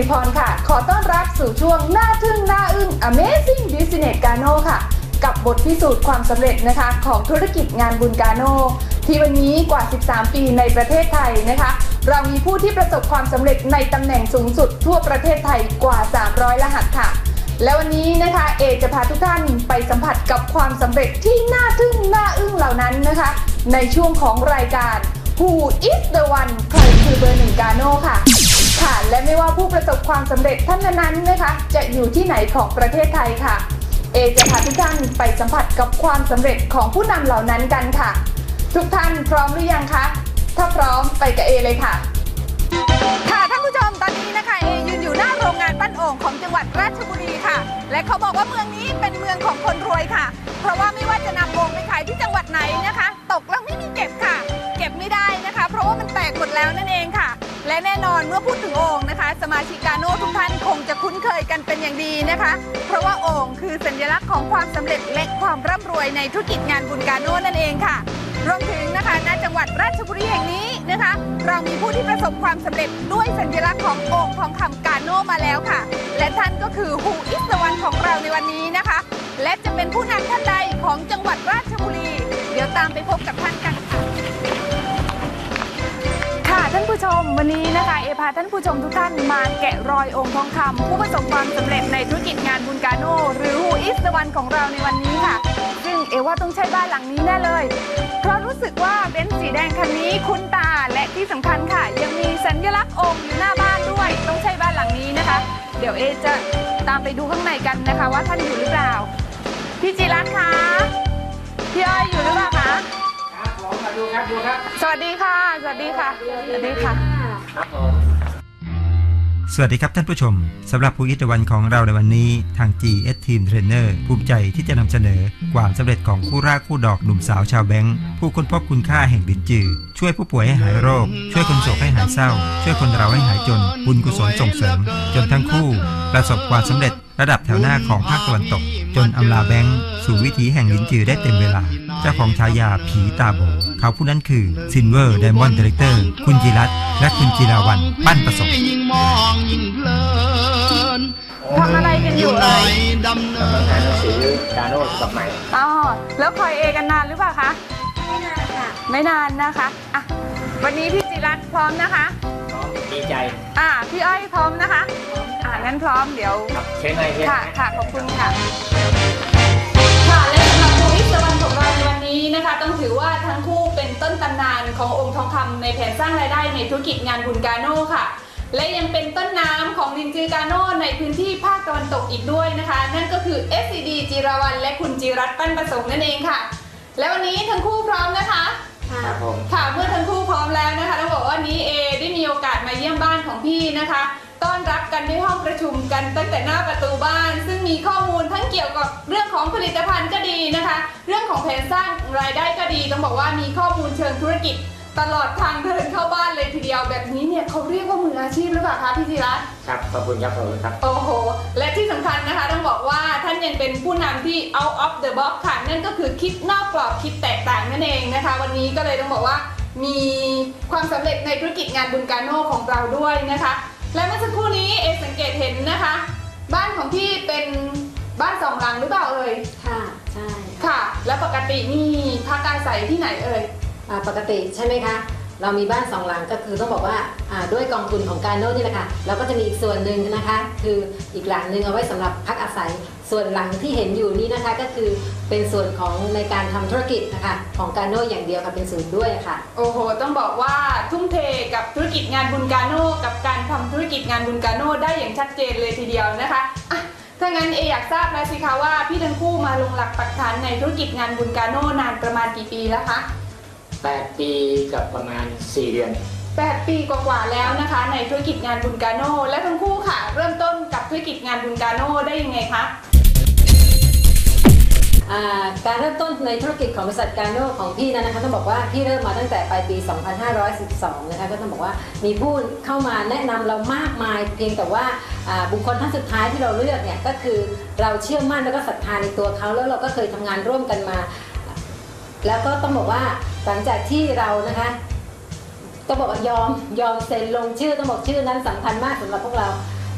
ริพรค่ะ ขอต้อนรับสู่ช่วงหน้าทึ่งหน้าอึ้ง Amazing Business Gano ค่ะ กับบทพิสูจน์ความสำเร็จนะคะ ของธุรกิจงานบุญกาโนที่วันนี้กว่า 13 ปีในประเทศไทยนะคะ เรามีผู้ที่ประสบความสำเร็จในตำแหน่งสูงสุดทั่วประเทศไทยกว่า 300 รหัสค่ะ และวันนี้นะคะเอจะพาทุกท่านไปสัมผัสกับความสำเร็จที่น่าทึ่งน่าอึ้งเหล่านั้นนะคะ ในช่วงของรายการ Who is the one ใครคือเบอร์หนึ่งกาโนค่ะค่ะ ประสบความสำเร็จท่านนั้นๆนะคะ จะอยู่ที่ไหนของประเทศไทยค่ะ เอจะพาทุกท่านไปสัมผัสกับความสำเร็จของผู้นำเหล่านั้นกันค่ะ ทุกท่านพร้อมหรือยังคะ ถ้าพร้อมไปกับเอเลยค่ะ ค่ะท่านผู้ชมตอนนี้นะคะเอยืนอยู่หน้าโรงงานปั้นโอ่งของจังหวัดราชบุรีค่ะ และเขาบอกว่าเมืองนี้เป็นเมืองของคนรวยค่ะ เพราะว่าไม่ว่าจะนำโอ่งไปขายที่จังหวัดไหนนะคะ ตกแล้วไม่มีเก็บค่ะ เก็บไม่ได้นะคะ เพราะว่ามันแตกหมดแล้วนั่นเองค่ะ และแน่นอนเมื่อพูดถึงโอ่งนะคะ สมาชิกกาโน่ทุกท่านคงจะคุ้นเคยกันเป็นอย่างดีนะคะ เพราะว่าโอ่งคือสัญลักษณ์ของความสำเร็จและความร่ำรวยในธุรกิจงานบุญกาโน่นั่นเองค่ะรวมถึงนะคะณจังหวัดราชบุรีแห่งนี้นะคะ เรามีผู้ที่ประสบความสำเร็จด้วยสัญลักษณ์ของโอ่งทองคำกาโน่มาแล้วค่ะ และท่านก็คือฮูอิสวันของเราในวันนี้นะคะ และจะเป็นผู้นำท่านใดของจังหวัดราชบุรี เดี๋ยวตามไปพบกับท่านกัน ผู้ชม วันนี้นะคะเอพาท่านผู้ชมทุกท่านมาแกะรอยองค์ทองคำผู้ประสบความสำเร็จในธุรกิจงานบุญกาโนหรือฮูอิสตวันของเราในวันนี้ค่ะ ซึ่งเอว่าต้องใช่บ้านหลังนี้แน่เลย เพราะรู้สึกว่าเบนซ์สีแดงคันนี้คุ้นตาและที่สำคัญค่ะ ยังมีสัญลักษณ์องค์อยู่หน้าบ้านด้วย ต้องใช่บ้านหลังนี้นะคะ เดี๋ยวเอจะตามไปดูข้างในกันนะคะ ว่าท่านอยู่หรือเปล่าพี่จิรัตน์คะพี่อ้อยอยู่หรือเปล่าคะ ดูครับดูครับ สวัสดีค่ะ สวัสดีค่ะ สวัสดีค่ะ ครับผมสวัสดีครับท่านผู้ชมสำหรับผู้อิตวันของเราในวันนี้ทาง GS Team Trainer ภูมิใจที่จะนำเสนอ ความสำเร็จของคู่รากคู่ดอกหนุ่มสาวชาวแบงค์ผู้ค้นพบคุณค่าแห่งดินจือ ช่วยผู้ป่วยให้หายโรค ช่วยคนโศกให้หายเศร้า ช่วยคนเราให้หายจน บุญกุศลส่งเสริม จนทั้งคู่ ประสบความสำเร็จระดับแถวหน้าของภาคตะวันตก จนอำลาแบงค์สู่วิถีแห่งลินจือได้เต็มเวลา เจ้าของฉายาผีตาโบ เขาผู้นั้นคือ Silver Diamond Director คุณจิรัตน์และคุณจิราวันปั้นประสบยิ่งมองยิ่งเพลินทำอะไรกันอยู่เอ่ยดำเนิอ่านหนังนสือกาโน่ฉบับใหม่อ๋อแล้วคอยเอกันนานหรือเปล่าคะ ไม่นานค่ะ ไม่นานนะคะอะวันนี้พี่จิรัตน์พร้อมนะคะน้องดีใจ อ่า พี่อ้อยพร้อมนะคะ อ่างั้นพร้อมเดี๋ยว ครับเชิญหน่อยเชิญค่ะ ค่ะ ขอบคุณค่ะค่ะ ขององค์ทองคำในแผนสร้างรายได้ในธุรกิจงานบุญกาโน่ค่ะ และยังเป็นต้นน้ำของลินจือกาโน่ในพื้นที่ภาคตะวันตกอีกด้วยนะคะ นั่นก็คือ SCD จิราวันและคุณจิรัตน์ปั้นประสงค์นั่นเองค่ะ และวันนี้ทั้งคู่พร้อมนะคะครับผมค่ะเมื่อทั้งคู่พร้อมแล้วนะคะต้องบอกว่าวันนี้เอได้มีโอกาสมาเยี่ยมบ้านของพี่นะคะ ต้อนรับกันด้วยห้องประชุมกันตั้งแต่หน้าประตูบ้าน ซึ่งมีข้อมูลทั้งเกี่ยวกับเรื่องของ ผลิตภัณฑ์ก็ดีนะคะ เรื่องของแผนสร้างรายได้ก็ดีต้องบอกว่ามีข้อมูลเชิงธุรกิจตลอดทางเดินเข้าบ้านเลยทีเดียวแบบนี้เนี่ยเขาเรียกว่ามืออาชีพหรือเปล่าคะพี่ธีรัตน์ครับขอบคุณครับขอบคุณครับโอ้โห และที่สำคัญนะคะต้องบอกว่าท่านยังเป็นผู้นำที่ out of the box ค่ะนั่นก็คือคิดนอกกรอบคิดแตกต่างนั่นเองนะคะ วันนี้ก็เลยต้องบอกว่ามีความสำเร็จในธุรกิจงานบุญการโน่ของเราด้วยนะคะ และเมื่อสักครู่นี้เอสังเกตเห็นนะคะ บ้านของพี่เป็น บ้านสองหลังหรือเปล่าเอ่ย ค่ะ ใช่ค่ะ แล้วปกตินี่พักอาศัยที่ไหนเอ่ย อ่าปกติใช่ไหมคะ เรามีบ้านสองหลังก็คือต้องบอกว่าอ่าด้วยกองทุนของการโน่นี่แหละค่ะ เราก็จะมีอีกส่วนหนึ่งนะคะ คืออีกหลังหนึ่งเอาไว้สำหรับพักอาศัย ส่วนหลังที่เห็นอยู่นี้นะคะก็คือเป็นส่วนของในการทำธุรกิจนะคะของการโน่อย่างเดียวค่ะเป็นศูนย์ด้วยค่ะ โอ้โห ต้องบอกว่าทุ่มเทกับธุรกิจงานบุญกาโน่กับการทำธุรกิจงานบุญกาโน่ได้อย่างชัดเจนเลยทีเดียวนะคะอะ ถ้างั้นเออยากทราบแล้วสิคะว่าพี่ทั้งคู่มาลงหลักปักฐานในธุรกิจงานบุญกาโน่นานประมาณกี่ปีแล้วคะ 8 ปีกับประมาณ 4 เดือน 8 ปีกว่าๆแล้วนะคะ ในธุรกิจงานบุญกาโน่และทั้งคู่ค่ะ เริ่มต้นกับธุรกิจงานบุญกาโน่ได้ยังไงคะอ่าการเริ่มต้นในธุรกิจของบริษัทการโน่ของพี่นั้นนะคะต้องบอกว่าพี่เริ่มมาตั้งแต่ปลายปี 2512 นะคะก็ต้องบอกว่ามีผู้เข้ามาแนะนำเรามากมายเพียงแต่ว่าอ่า บุคคลท่านสุดท้ายที่เราเลือกเนี่ยก็คือเราเชื่อมั่นแล้วก็ศรัทธาในตัวเขาแล้วเราก็เคยทำงานร่วมกันมา แล้วก็ต้องบอกว่าหลังจากที่เรานะคะต้องบอกว่ายอมยอมเซ็นลงชื่อต้องบอกชื่อนั้นสำคัญมากสำหรับพวกเรา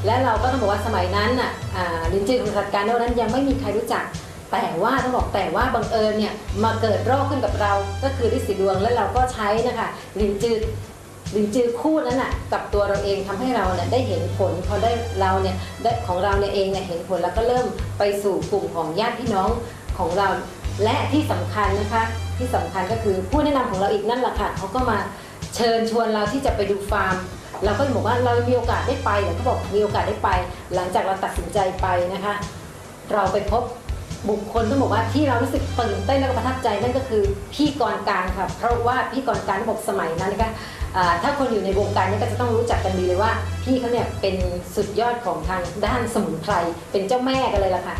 และเราก็ต้องบอกว่าสมัยนั้นน่ะอ่าลินจือของบริษัทการโน่นั้นยังไม่มีใครรู้จัก แต่ว่าต้องบอกแต่ว่าบังเอิญเนี่ยมาเกิดโรคขึ้นกับเราก็คือลิสีดวงและเราก็ใช้นะคะลินจือ ลินจือคู่นั้นน่ะกับตัวเราเองทำให้เราเนี่ยได้เห็นผลพอได้เราเนี่ยได้ของเราเนี่ยเองเนี่ยเห็นผลแล้วก็เริ่มไปสู่กลุ่มของญาติพี่น้องของเรา และที่สำคัญนะคะที่สำคัญก็คือผู้แนะนำของเราอีกนั่นแหละค่ะเขาก็มาเชิญชวนเราที่จะไปดูฟาร์มเราก็บอกว่าเรามีโอกาสได้ไปเดี๋ยวเขาบอกมีโอกาสได้ไป หลังจากเราตัดสินใจไปนะคะ เราไปพบบุคคลต้องบอกว่าที่เรารู้สึกตื่นเต้นและประทับใจนั่นก็คือพี่กรการค่ะเพราะว่าพี่กรการบอกสมัยนั้นนะคะอ่า ถ้าคนอยู่ในวงการนี้ก็จะต้องรู้จักกันดีเลยว่า พี่เขาเนี่ยเป็นสุดยอดของทางด้านสมุนไพรเป็นเจ้าแม่กันเลยล่ะค่ะ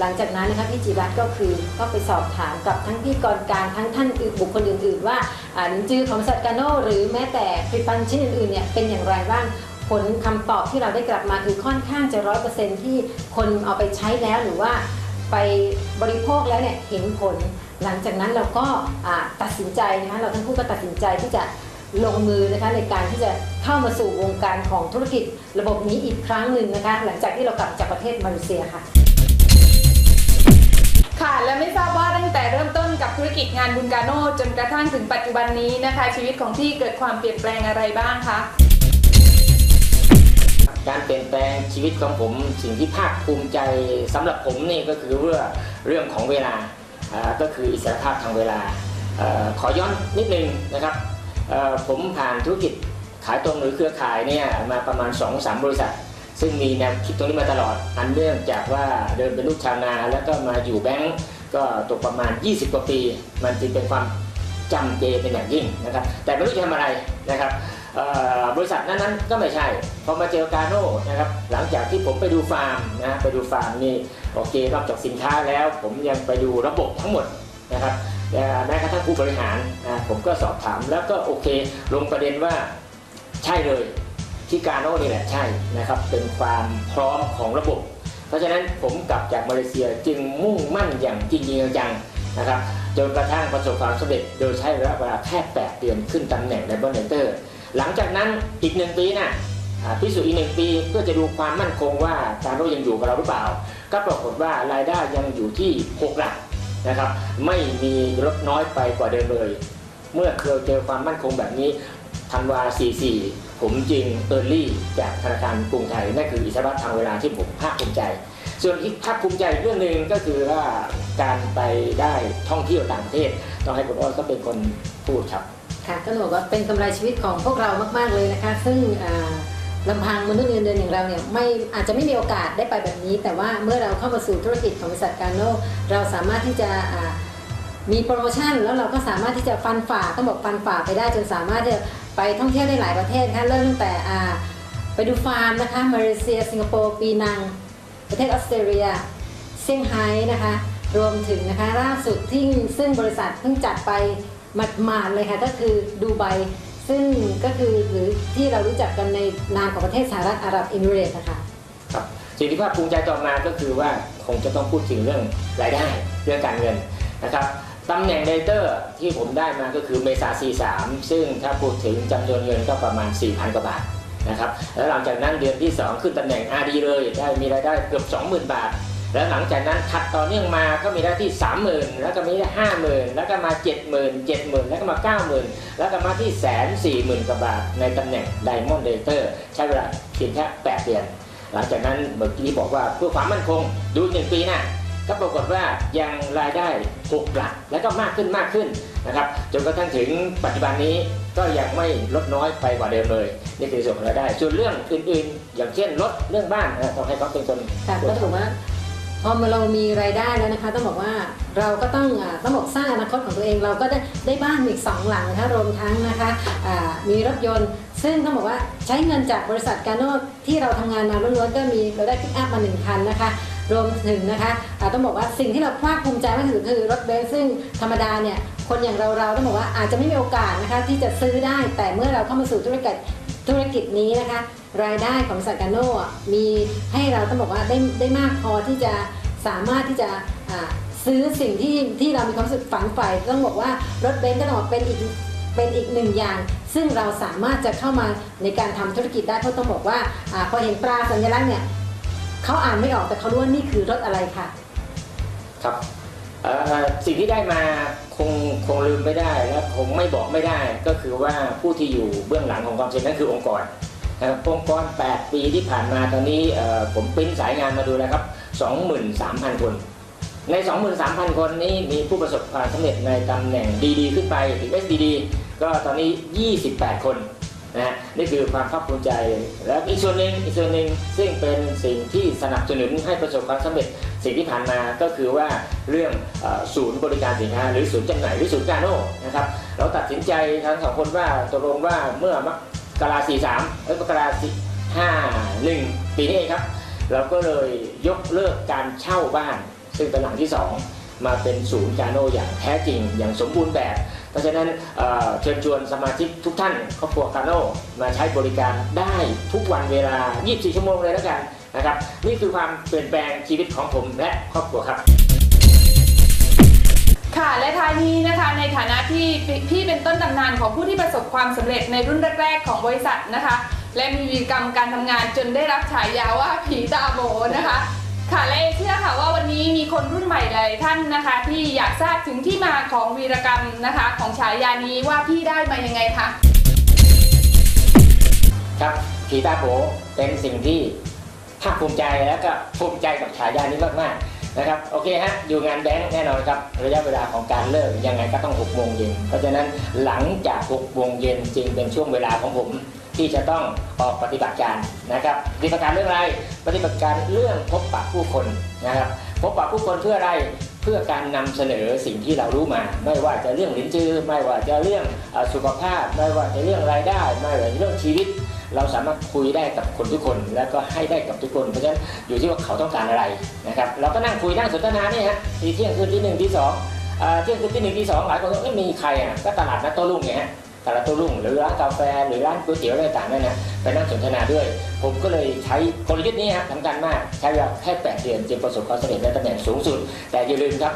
หลังจากนั้นนะคะพี่จิรัตน์ก็คือก็ไปสอบถามกับทั้งพี่กรการทั้งท่านอื่นบุคคลอื่น ๆ ว่าอ่าลินจือของบริษัทกาโนหรือแม้แต่ผลิตภัณฑ์ชิ้นอื่นๆเนี่ยเป็นอย่างไรบ้างผลคำตอบที่เราได้กลับมาคือค่อนข้างจะร้อยเปอร์เซ็นที่คนเอาไปใช้แล้วหรือว่าไปบริโภคแล้วเนี่ยเห็นผล หลังจากนั้นเราก็ตัดสินใจนะคะเราทั้งคู่ก็ตัดสินใจที่จะ ลงมือนะคะในการที่จะเข้ามาสู่วงการของธุรกิจระบบนี้อีกครั้งหนึ่งนะคะหลังจากที่เรากลับจากประเทศมาเลเซียค่ะ ค่ะและไม่ทราบว่าตั้งแต่เริ่มต้นกับธุรกิจงานบุญกาโน่จนกระทั่งถึงปัจจุบันนี้นะคะ ชีวิตของพี่เกิดความเปลี่ยนแปลงอะไรบ้างคะการเปลี่ยนแปลงชีวิตของผมสิ่งที่ภาคภูมิใจสำหรับผมนี่ก็คือเรื่องเรื่องของเวลาอ่าก็คืออิสรภาพทางเวลาเออขอย้อนนิดนึงนะครับเอ่อ ผมผ่านธุรกิจขายตรงหรือเครือข่ายเนี่ยมาประมาณ 2-3 บริษัท ซึ่งมีแนวคิดตรงนี้มาตลอด อันเนื่องจากว่าเดินเป็นลูกชาวนา แล้วก็มาอยู่แบงก์ก็ตกประมาณ 20 กว่าปี มันจึงเป็นความจำเจเป็นอย่างยิ่งนะครับ แต่ไม่รู้จะทำอะไรนะครับบริษัทนั้นๆก็ไม่ใช่ พอมาเจอกาโน่นะครับหลังจากที่ผมไปดูฟาร์มนะไปดูฟาร์มนี่โอเคนอกจากสินค้าแล้ว ผมยังไปดูระบบทั้งหมดนะครับ แม้กระทั่งผู้บริหารนะผมก็สอบถามแล้วก็โอเคลงประเด็นว่าใช่เลยที่การโน่นี่แหละใช่นะครับเป็นความพร้อมของระบบ เพราะฉะนั้นผมกลับจากมาเลเซียจึงมุ่งมั่นอย่างจริงจังนะครับจนกระทั่งประสบความสำเร็จโดยใช้ระยะเวลาแค่ 8 เดือนขึ้นตำแหน่งในบริเตอร์ หลังจากนั้นอีกหนึ่งปีนะอ่าพิสูจน์อีกหนึ่งปีเพื่อจะดูความมั่นคงว่าการโรยังอยู่กับเราหรือเปล่า ก็ปรากฏว่ารายได้ยังอยู่ที่ 6 หลัก นะครับ ไม่มีลดน้อยไปกว่าเดิมเลย เมื่อเคยเจอความมั่นคงแบบนี้ธันวา 44 ผมจึงเออร์ลี่จากธนาคารกรุงไทยนั่นคืออิสระทางเวลาที่ผมภาคภูมิใจ ส่วนอีกภาคภูมิใจเรื่องหนึ่งก็คือว่าการไปได้ท่องเที่ยวต่างประเทศต้องให้คุณอ้อยก็เป็นคนพูดครับค่ะก็ต้องบอกว่าเป็นกำไรชีวิตของพวกเรามาก ๆ เลยนะคะ ซึ่งอ่า ลำพังมนุษย์เงินเดือนอย่างเราเนี่ยไม่อาจจะไม่มีโอกาสได้ไปแบบนี้ แต่ว่าเมื่อเราเข้ามาสู่ธุรกิจของบริษัทการโน่เราสามารถที่จะมีโปรโมชั่นแล้วเราก็สามารถที่จะฟันฝ่าต้องบอกฟันฝ่าไปได้จนสามารถที่จะไปท่องเที่ยวได้หลายประเทศนะคะเริ่มตั้งแต่ไปดูฟาร์มนะคะมาเลเซีย สิงคโปร์ปีนัง ประเทศออสเตรเลียเซี่ยงไฮ้นะคะรวมถึงนะคะล่าสุดที่ซึ่งบริษัทเพิ่งจัดไปหมาดๆเลยค่ะก็คือดูไบ ซึ่งก็คือหรือที่เรารู้จักกันในนามของประเทศสหรัฐอาหรับเอมิเรตส์นะคะครับสิ่งที่ภาคภูมิใจต่อมาก็คือว่าคงจะต้องพูดถึงเรื่องรายได้เรื่องการเงินนะครับตำแหน่งเดเตอร์ที่ผมได้มาก็คือเมษา 43 ซึ่งถ้าพูดถึงจำนวนเงินก็ประมาณ 4,000 กว่าบาทนะครับแล้วหลังจากนั้นเดือนที่ 2 ขึ้นตำแหน่ง RD เลยได้มีรายได้เกือบ 20,000 บาท แล้วหลังจากนั้นถัดต่อเนื่องมาก็มีรายได้ที่ 30,000 แล้วก็มีได้50,000แล้วก็มา 70,000 70,000 แล้วก็มา 90,000 แล้วก็มาที่แสนสี่หมื่นกว่าบาทในตำแหน่ง Diamond d a t e r ใช้เวลาเพียงแค่8เดือน หลังจากนั้นเมื่อกี้บอกว่าเพื่อความมั่นคงดูหนึ่งปีนะก็ปรากฏว่ายังรายได้หกหลักแล้วก็มากขึ้นมากขึ้นนะครับจนกระทั่งถึงปัจจุบันนี้ก็ยังไม่ลดน้อยไปกว่าเดิมเลยนี่คือส่วนของรายได้ ส่วนเรื่องอื่นๆ อย่างเช่นรถเรื่องบ้านต้องให้เขาเป็นคนค่ะก็ถือว่า พอเรามีรายได้แล้วนะคะต้องบอกว่าเราก็ต้องต้องบอกสร้างอนาคตของตัวเองเราก็ได้ได้บ้านอีกสองหลังนะคะรวมทั้งนะคะมีรถยนต์ ซึ่งต้องบอกว่าใช้เงินจากบริษัทกาโนที่เราทำงานมาล้วนๆก็มีเราได้พิกอัพมาหนึ่งคันนะคะรวมถึงนะคะต้องบอกว่าสิ่งที่เราภาคภูมิใจมากที่สุดคือรถเบนซ์ซึ่งธรรมดาเนี่ยคนอย่างเราเราต้องบอกว่าอาจจะไม่มีโอกาสนะคะที่จะซื้อได้แต่เมื่อเราเข้ามาสู่ธุรกิจธุรกิจนี้นะคะ รายได้ของบริษัทกาโน่อะมีให้เราต้องบอกว่าได้ได้มากพอที่จะสามารถที่จะซื้อสิ่งที่ที่เรามีความสึกฝันใฝ่ต้องบอกว่ารถเบนซ์ก็ต้องบอกเป็นอีกเป็นอีกหนึ่งอย่าง ซึ่งเราสามารถจะเข้ามาในการทำธุรกิจได้เพราะต้องบอกว่าอพอเห็นตราสัญลักษณ์เนี่ยเขาอ่านไม่ออกแต่เขารู้ว่านี่คือรถอะไรค่ะ ครับสิ่งที่ได้มาคงคงลืมไม่ได้และคงไม่บอกไม่ได้ ก็คือว่าผู้ที่อยู่เบื้องหลังของความสำเร็จนั่นคือองค์กร องค์กร 8 ปีที่ผ่านมาตอนนี้ผมปริ้นสายงานมาดูแล้วครับ 23,000 คน ใน 23,000 คนนี้มีผู้ประสบความสำเร็จในตำแหน่งดีๆ ขึ้นไปถึง SDD ก็ตอนนี้ 28 คนนะฮะนี่คือความภาคภูมิใจ และอีกส่วนหนึ่งอีกส่วนหนึ่งซึ่งเป็นสิ่งที่สนับสนุนให้ประสบความสำเร็จสิ่งที่ผ่านมาก็คือว่าเรื่องศูนย์บริการสินค้าหรือศูนย์จำหน่ายหรือศูนย์การโน่นะครับเราตัดสินใจทั้งสองคนว่าตกลงว่าเมื่อม กราสี่สามเอ้ยกราสี่ห้าหนึ่งปีนี้เองครับ เราก็เลยยกเลิกการเช่าบ้าน ซึ่งเป็นหลังที่2มาเป็นศูนย์กาโนอย่างแท้จริง อย่างสมบูรณ์แบบ เพราะฉะนั้นเเชิญชวนสมาชิกทุกท่านครอบครัวกาโนมาใช้บริการได้ทุกวันเวลา 24 ชั่วโมงเลยแล้วกันนะครับ นี่คือความเปลี่ยนแปลงชีวิตของผมและครอบครัวครับ ค่ะและท้ายนี้นะคะในฐานะที่พี่เป็นต้นตำนานของผู้ที่ประสบความสำเร็จในรุ่นแรกๆของบริษัทนะคะ และมีวีกรรมการทำงานจนได้รับฉายาว่าผีตาโบนะคะ ค่ะและเอเชื่อค่ะว่าวันนี้มีคนรุ่นใหม่หลายท่านนะคะ ที่อยากทราบถึงที่มาของวีรกรรมนะคะ ของฉายานี้ว่าพี่ได้มายังไงคะครับผีตาโบเป็นสิ่งที่ภาคภูมิใจแล้วก็ภูมิใจกับฉายานี้มากๆ นะครับโอเคฮะอยู่งานแบงค์แน่นอนครับระยะเวลาของการเลิกยังไงก็ต้อง6โมงเย็นเพราะฉะนั้นหลังจาก6โมงเย็นจึงเป็นช่วงเวลาของผมที่จะต้องออกปฏิบัติการนะครับปฏิบัติการเรื่องอะไร ปฏิบัติการเรื่องพบปะผู้คนนะครับพบปะผู้คนเพื่ออะไรเพื่อการนำเสนอสิ่งที่เรารู้มา ไม่ว่าจะเรื่องลิ้นจือไม่ว่าจะเรื่องสุขภาพ ไม่ว่าจะเรื่องรายได้ ไม่ว่าจะเรื่องชีวิต เราสามารถคุยได้กับคนทุกคน แล้วก็ให้ได้กับทุกคน เพราะฉะนั้นอยู่ที่ว่าเขาต้องการอะไรนะครับเราก็นั่งคุยนั่งสนทนาเนี่ยฮะทีเที่ยงคืนที่หนึ่งที่สองเอ่เที่ยงคืนที่หนึ่งที่สองหลายคนก็ไม่มีใครอะก็ตลาดนัดโต้รุ่งเนี่ยฮะตลาดโต้รุ่งหรือร้านกาแฟหรือร้านก๋วยเตี๋ยวอะไรต่างๆนั่นนะไปนั่งสนทนาด้วย ผมก็เลยใช้กลยุทธ์นี้ฮะสำคัญมากใช้เวลาแค่8เดือนจึงประสบความสำเร็จในตำแหน่งสูงสุด แต่อย่าลืมครับ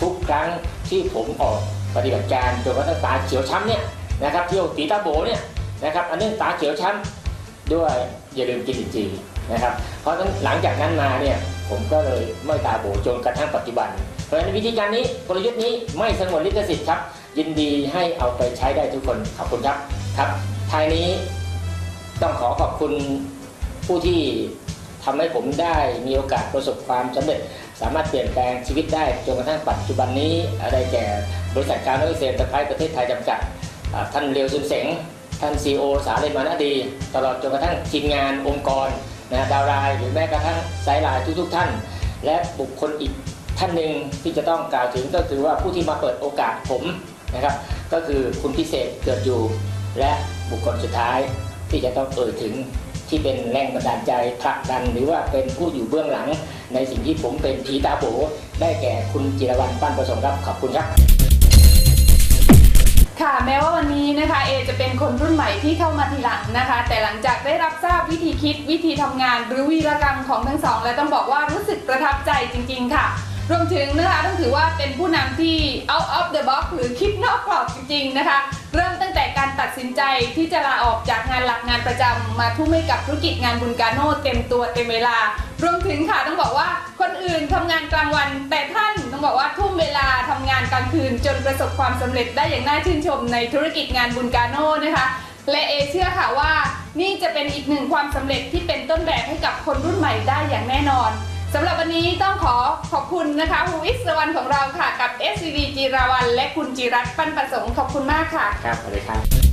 ทุกครั้งที่ผมออกปฏิบัติการจนกระทั่งตาเขียวช้ำเนี่ยนะครับเที่ยวตีตาโบเนี่ย นะครับ อันนี้ตาเขียวช้ำด้วยอย่าลืมกินอินทรีนะครับ เพราะฉะนั้นหลังจากนั้นมาเนี่ยผมก็เลยไม่ตาโบจนกระทั่งปัจจุบัน เพราะฉะนั้นวิธีการนี้กลยุทธ์นี้ไม่สงวนลิขสิทธิ์ครับ ยินดีให้เอาไปใช้ได้ทุกคนขอบคุณครับครับท้ายนี้ต้องขอขอบคุณผู้ที่ทำให้ผมได้มีโอกาสประสบความสำเร็จ สามารถเปลี่ยนแปลงชีวิตได้จนกระทั่งปัจจุบันนี้ อะได้แก่บริษัทการน้อยเซนตะไคร้ประเทศไทยจำกัด ท่านเลียวซุนเสง ท่านซีโอสาเลมานาดี ตลอดจนกระทั่งทีมงานองค์กรนะดาวราย หรือแม้กระทั่งไซด์ไลน์ทุกๆ ท่าน และบุคคลอีกท่านหนึ่งที่จะต้องกล่าวถึงก็คือว่าผู้ที่มาเปิดโอกาสผมนะครับ ก็คือคุณพิเศษเกิดอยู่ และบุคคลสุดท้ายที่จะต้องเอ่ยถึงที่เป็นแรงบันดาลใจผลักดัน หรือว่าเป็นผู้อยู่เบื้องหลัง ในสิ่งที่ผมเป็นผีตาโบได้แก่คุณจิรวรรณปั้นประสงค์ครับขอบคุณครับ แม้ว่าวันนี้นะคะเอจะเป็นคนรุ่นใหม่ที่เข้ามาทีหลังนะคะ แต่หลังจากได้รับทราบวิธีคิดวิธีทำงานหรือวีรกรรมของทั้งสอง และต้องบอกว่ารู้สึกประทับใจจริง ๆ ค่ะ รวมถึงนะคะต้องถือว่าเป็นผู้นำที่ out of the box หรือคิดนอกกรอบจริง ๆ นะคะ เริ่มตั้งแต่การตัดสินใจที่จะลาออกจากงานหลักงานประจำมาทุ่มให้กับธุรกิจงานบุญกาโน่เต็มตัวเต็มเวลารวมถึงค่ะต้องบอกว่า อื่นทำงานกลางวัน แต่ท่านต้องบอกว่าทุ่มเวลาทำงานกลางคืน จนประสบความสำเร็จได้อย่างน่าชื่นชมในธุรกิจงานบุญกาโน่นะคะ และเอเชื่อค่ะว่านี่จะเป็นอีกหนึ่งความสำเร็จที่เป็นต้นแบบให้กับคนรุ่นใหม่ได้อย่างแน่นอนสำหรับวันนี้ต้องขอขอบคุณนะคะฮูอิสวรรณของเราค่ะกับ s c d จีราวันและคุณจิรัตน์ปั้นประสงค์ขอบคุณมากค่ะ ครับสวัสดีครับ